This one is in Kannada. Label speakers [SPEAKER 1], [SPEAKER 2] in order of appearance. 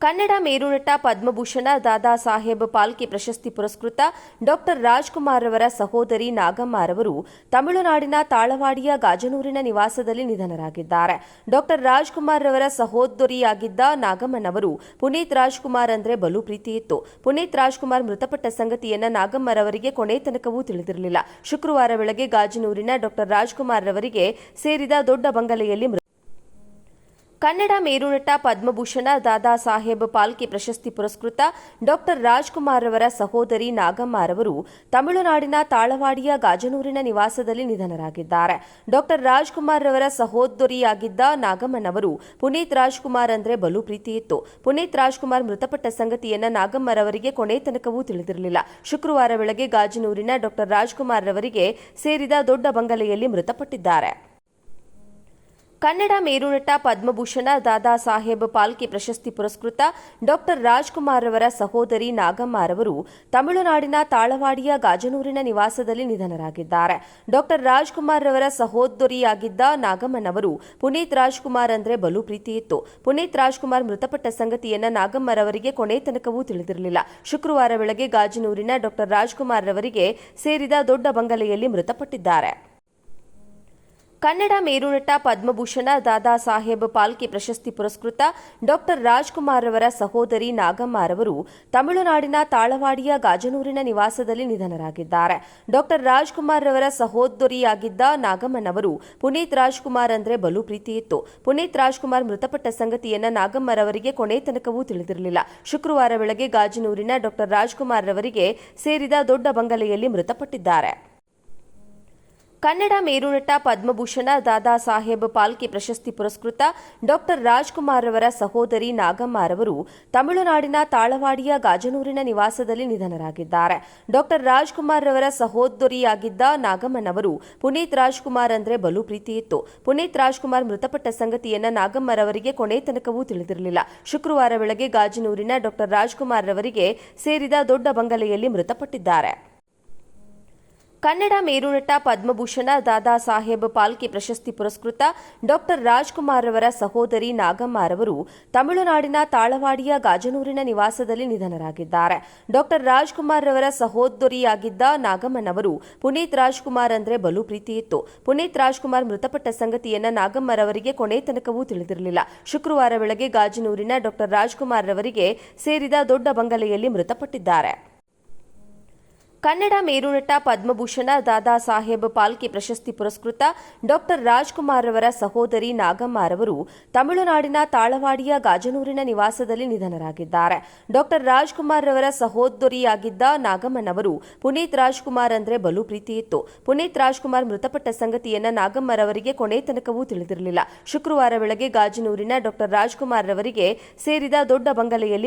[SPEAKER 1] ಕನ್ನಡ ಮೇರುನಟ ಪದ್ಮಭೂಷಣ ದಾದಾ ಸಾಹೇಬ್ ಪಾಲ್ಕೆ ಪ್ರಶಸ್ತಿ ಪುರಸ್ಕೃತ ಡಾಕ್ಟರ್ ರಾಜ್ಕುಮಾರ್ ಅವರ ಸಹೋದರಿ ನಾಗಮ್ಮ ರವರು ತಮಿಳುನಾಡಿನ ತಾಳವಾಡಿಯ ಗಾಜನೂರಿನ ನಿವಾಸದಲ್ಲಿ ನಿಧನರಾಗಿದ್ದಾರೆ. ಡಾಕ್ಟರ್ ರಾಜ್ಕುಮಾರ್ ಅವರ ಸಹೋದರಿಯಾಗಿದ್ದ ನಾಗಮ್ಮನವರು ಪುನೀತ್ ರಾಜ್ಕುಮಾರ್ ಅಂದ್ರೆ ಬಲು ಪ್ರೀತಿ ಇತ್ತು ಪುನೀತ್ ರಾಜ್ಕುಮಾರ್ ಮೃತಪಟ್ಟ ಸಂಗತಿಯನ್ನು ನಾಗಮ್ಮರವರಿಗೆ ಕೊನೆ ತನಕವೂ ತಿಳಿದಿರಲಿಲ್ಲ. ಶುಕ್ರವಾರ ಬೆಳಗ್ಗೆ ಗಾಜನೂರಿನ ಡಾಕ್ಟರ್ ರಾಜ್ಕುಮಾರ್ ಅವರಿಗೆ ಸೇರಿದ ದೊಡ್ಡ ಬಂಗಲೆಯಲ್ಲಿ ಕನ್ನಡ ಮೇರುನಟ ಪದ್ಮಭೂಷಣ ದಾದಾ ಸಾಹೇಬ್ ಪಾಲ್ಕೆ ಪ್ರಶಸ್ತಿ ಪುರಸ್ಕೃತ ಡಾಕ್ಟರ್ ರಾಜ್ಕುಮಾರ್ ಅವರ ಸಹೋದರಿ ನಾಗಮ್ಮ ರವರು ತಮಿಳುನಾಡಿನ ತಾಳವಾಡಿಯ ಗಾಜನೂರಿನ ನಿವಾಸದಲ್ಲಿ ನಿಧನರಾಗಿದ್ದಾರೆ. ಡಾಕ್ಟರ್ ರಾಜ್ಕುಮಾರ್ ಅವರ ಸಹೋದರಿಯಾಗಿದ್ದ ನಾಗಮ್ಮನವರು ಪುನೀತ್ ರಾಜ್ಕುಮಾರ್ ಅಂದ್ರೆ ಬಲು ಪ್ರೀತಿ ಇತ್ತು ಪುನೀತ್ ರಾಜ್ಕುಮಾರ್ ಮೃತಪಟ್ಟ ಸಂಗತಿಯನ್ನು ನಾಗಮ್ಮರವರಿಗೆ ಕೊನೆ ತನಕವೂ ತಿಳಿದಿರಲಿಲ್ಲ. ಶುಕ್ರವಾರ ಬೆಳಗ್ಗೆ ಗಾಜನೂರಿನ ಡಾಕ್ಟರ್ ರಾಜ್ಕುಮಾರ್ ಅವರಿಗೆ ಸೇರಿದ ದೊಡ್ಡ ಬಂಗಲೆಯಲ್ಲಿ ಮೃತಪಟ್ಟಿದ್ದಾರೆ. ಕನ್ನಡ ಮೇರುನಟ ಪದ್ಮಭೂಷಣ ದಾದಾ ಸಾಹೇಬ್ ಪಾಲ್ಕೆ ಪ್ರಶಸ್ತಿ ಪುರಸ್ಕೃತ ಡಾಕ್ಟರ್ ರಾಜ್ಕುಮಾರ್ ಅವರ ಸಹೋದರಿ ನಾಗಮ್ಮ ರವರು ತಮಿಳುನಾಡಿನ ತಾಳವಾಡಿಯ ಗಾಜನೂರಿನ ನಿವಾಸದಲ್ಲಿ ನಿಧನರಾಗಿದ್ದಾರೆ. ಡಾಕ್ಟರ್ ರಾಜ್ಕುಮಾರ್ ಅವರ ಸಹೋದರಿಯಾಗಿದ್ದ ನಾಗಮ್ಮನವರು ಪುನೀತ್ ರಾಜ್ಕುಮಾರ್ ಅಂದ್ರೆ ಬಲು ಪ್ರೀತಿ ಇತ್ತು. ಪುನೀತ್ ರಾಜ್ಕುಮಾರ್ ಮೃತಪಟ್ಟ ಸಂಗತಿಯನ್ನ ನಾಗಮ್ಮರವರಿಗೆ ಕೊನೆ ತನಕವೂ ತಿಳಿದಿರಲಿಲ್ಲ. ಶುಕ್ರವಾರ ಬೆಳಗ್ಗೆ ಗಾಜನೂರಿನ ಡಾಕ್ಟರ್ ರಾಜ್ಕುಮಾರ್ ಅವರಿಗೆ ಸೇರಿದ ದೊಡ್ಡ ಬಂಗಲೆಯಲ್ಲಿ ಮೃತಪಟ್ಟಿದ್ದಾರೆ. ಕನ್ನಡ ಮೇರುನಟ ಪದ್ಮಭೂಷಣ ದಾದಾ ಸಾಹೇಬ್ ಪಾಲ್ಕೆ ಪ್ರಶಸ್ತಿ ಪುರಸ್ಕೃತ ಡಾಕ್ಟರ್ ರಾಜ್ಕುಮಾರ್ ಅವರ ಸಹೋದರಿ ನಾಗಮ್ಮ ರವರು ತಮಿಳುನಾಡಿನ ತಾಳವಾಡಿಯ ಗಾಜನೂರಿನ ನಿವಾಸದಲ್ಲಿ ನಿಧನರಾಗಿದ್ದಾರೆ. ಡಾಕ್ಟರ್ ರಾಜ್ಕುಮಾರ್ ಅವರ ಸಹೋದರಿಯಾಗಿದ್ದ ನಾಗಮ್ಮನವರು ಪುನೀತ್ ರಾಜ್ಕುಮಾರ್ ಅಂದರೆ ಬಲು ಪ್ರೀತಿ ಇತ್ತು. ಪುನೀತ್ ರಾಜ್ಕುಮಾರ್ ಮೃತಪಟ್ಟ ಸಂಗತಿಯನ್ನು ನಾಗಮ್ಮರವರಿಗೆ ಕೊನೆ ತನಕವೂ ತಿಳಿದಿರಲಿಲ್ಲ. ಶುಕ್ರವಾರ ಬೆಳಗ್ಗೆ ಗಾಜನೂರಿನ ಡಾಕ್ಟರ್ ರಾಜ್ಕುಮಾರ್ ಅವರಿಗೆ ಸೇರಿದ ದೊಡ್ಡ ಬಂಗಲೆಯಲ್ಲಿ ಮೃತಪಟ್ಟಿದ್ದಾರೆ. ಕನ್ನಡ ಮೇರುನಟ ಪದ್ಮಭೂಷಣ ದಾದಾ ಸಾಹೇಬ್ ಪಾಲ್ಕೆ ಪ್ರಶಸ್ತಿ ಪುರಸ್ಕೃತ ಡಾಕ್ಟರ್ ರಾಜ್ಕುಮಾರ್ ಅವರ ಸಹೋದರಿ ನಾಗಮ್ಮರವರು ತಮಿಳುನಾಡಿನ ತಾಳವಾಡಿಯ ಗಾಜನೂರಿನ ನಿವಾಸದಲ್ಲಿ ನಿಧನರಾಗಿದ್ದಾರೆ. ಡಾಕ್ಟರ್ ರಾಜ್ಕುಮಾರ್ ಅವರ ಸಹೋದರಿಯಾಗಿದ್ದ ನಾಗಮ್ಮನವರು ಪುನೀತ್ ರಾಜ್ಕುಮಾರ್ ಅಂದರೆ ಬಲು ಪ್ರೀತಿ ಇತ್ತು ಪುನೀತ್ ರಾಜ್ಕುಮಾರ್ ಮೃತಪಟ್ಟ ಸಂಗತಿಯನ್ನು ನಾಗಮ್ಮರವರಿಗೆ ಕೊನೆ ತನಕವೂ ತಿಳಿದಿರಲಿಲ್ಲ. ಶುಕ್ರವಾರ ಬೆಳಗ್ಗೆ ಗಾಜನೂರಿನ ಡಾಕ್ಟರ್ ರಾಜ್ಕುಮಾರ್ ಅವರಿಗೆ ಸೇರಿದ ದೊಡ್ಡ ಬಂಗಲೆಯಲ್ಲಿ ಮೃತಪಟ್ಟಿದ್ದಾರೆ. ಕನ್ನಡ ಮೇರುನಟ ಪದ್ಮಭೂಷಣ ದಾದಾ ಸಾಹೇಬ್ ಪಾಲ್ಕೆ ಪ್ರಶಸ್ತಿ ಪುರಸ್ಕೃತ ಡಾಕ್ಟರ್ ರಾಜ್ಕುಮಾರ್ ಅವರ ಸಹೋದರಿ ನಾಗಮ್ಮ ರವರು ತಮಿಳುನಾಡಿನ ತಾಳವಾಡಿಯ ಗಾಜನೂರಿನ ನಿವಾಸದಲ್ಲಿ ನಿಧನರಾಗಿದ್ದಾರೆ. ಡಾಕ್ಟರ್ ರಾಜ್ಕುಮಾರ್ ರವರ ಸಹೋದರಿಯಾಗಿದ್ದ ನಾಗಮ್ಮನವರು ಪುನೀತ್ ರಾಜ್ಕುಮಾರ್ ಅಂದ್ರೆ ಬಲು ಪ್ರೀತಿ ಇತ್ತು ಪುನೀತ್ ರಾಜ್ಕುಮಾರ್ ಮೃತಪಟ್ಟ ಸಂಗತಿಯನ್ನು ನಾಗಮ್ಮರವರಿಗೆ ಕೊನೆ ತನಕವೂ ತಿಳಿದಿರಲಿಲ್ಲ. ಶುಕ್ರವಾರ ಬೆಳಗ್ಗೆ ಗಾಜನೂರಿನ ಡಾಕ್ಟರ್ ರಾಜ್ಕುಮಾರ್ ರವರಿಗೆ ಸೇರಿದ ದೊಡ್ಡ ಬಂಗಲೆಯಲ್ಲಿ ಮೃತಪಟ್ಟಿದ್ದಾರೆ. ಕನ್ನಡ ಮೇರುನಟ ಪದ್ಮಭೂಷಣ ದಾದಾ ಸಾಹೇಬ್ ಪಾಲ್ಕೆ ಪ್ರಶಸ್ತಿ ಪುರಸ್ಕೃತ ಡಾಕ್ಟರ್ ರಾಜ್ಕುಮಾರ್ ಅವರ ಸಹೋದರಿ ನಾಗಮ್ಮ ರವರು ತಮಿಳುನಾಡಿನ ತಾಳವಾಡಿಯ ಗಾಜನೂರಿನ ನಿವಾಸದಲ್ಲಿ ನಿಧನರಾಗಿದ್ದಾರೆ. ಡಾಕ್ಟರ್ ರಾಜ್ಕುಮಾರ್ ರವರ ಸಹೋದರಿಯಾಗಿದ್ದ ನಾಗಮ್ಮನವರು ಪುನೀತ್ ರಾಜ್ಕುಮಾರ್ ಅಂದ್ರೆ ಬಲು ಪ್ರೀತಿ ಇತ್ತು. ಪುನೀತ್ ರಾಜ್ಕುಮಾರ್ ಮೃತಪಟ್ಟ ಸಂಗತಿಯನ್ನು ನಾಗಮ್ಮರವರಿಗೆ ಕೊನೆ ತನಕವೂ ತಿಳಿದಿರಲಿಲ್ಲ. ಶುಕ್ರವಾರ ಬೆಳಗ್ಗೆ ಗಾಜನೂರಿನ ಡಾಕ್ಟರ್ ರಾಜ್ಕುಮಾರ್ ರವರಿಗೆ ಸೇರಿದ ದೊಡ್ಡ ಬಂಗಲೆಯಲ್ಲಿ